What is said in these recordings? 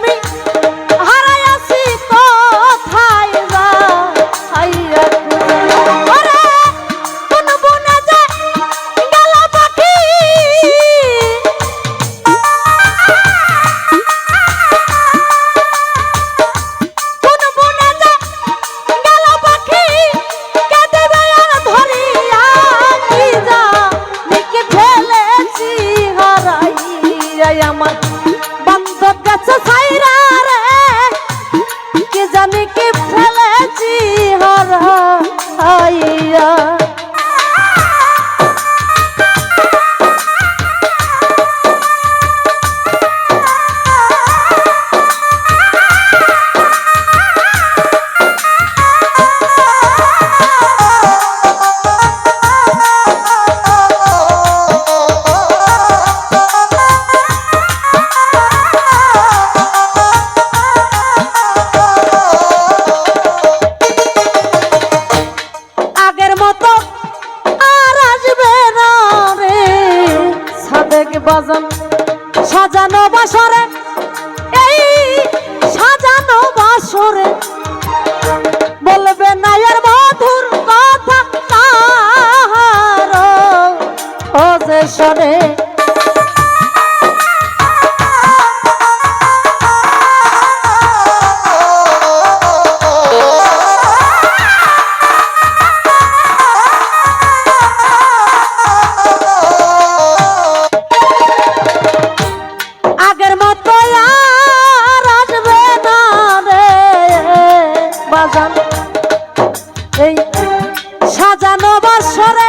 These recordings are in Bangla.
me. সাজানো বাসরে এই সাজানো বাসরে। বলবে না এর মধুর কথা তাহার ও যে সরে বাজান। এই সাজানো বছরে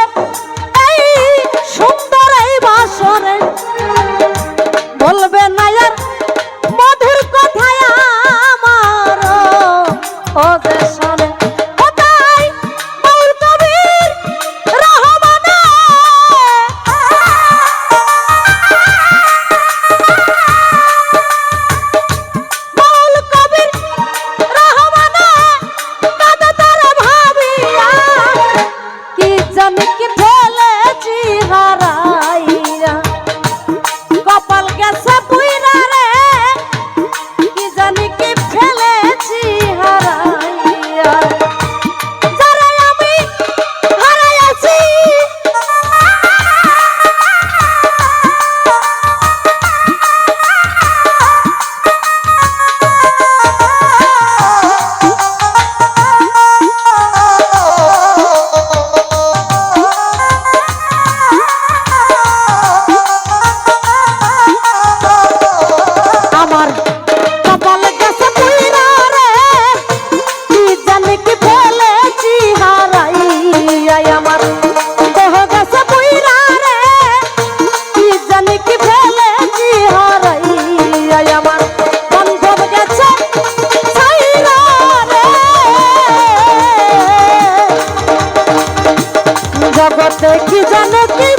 কি জানো কি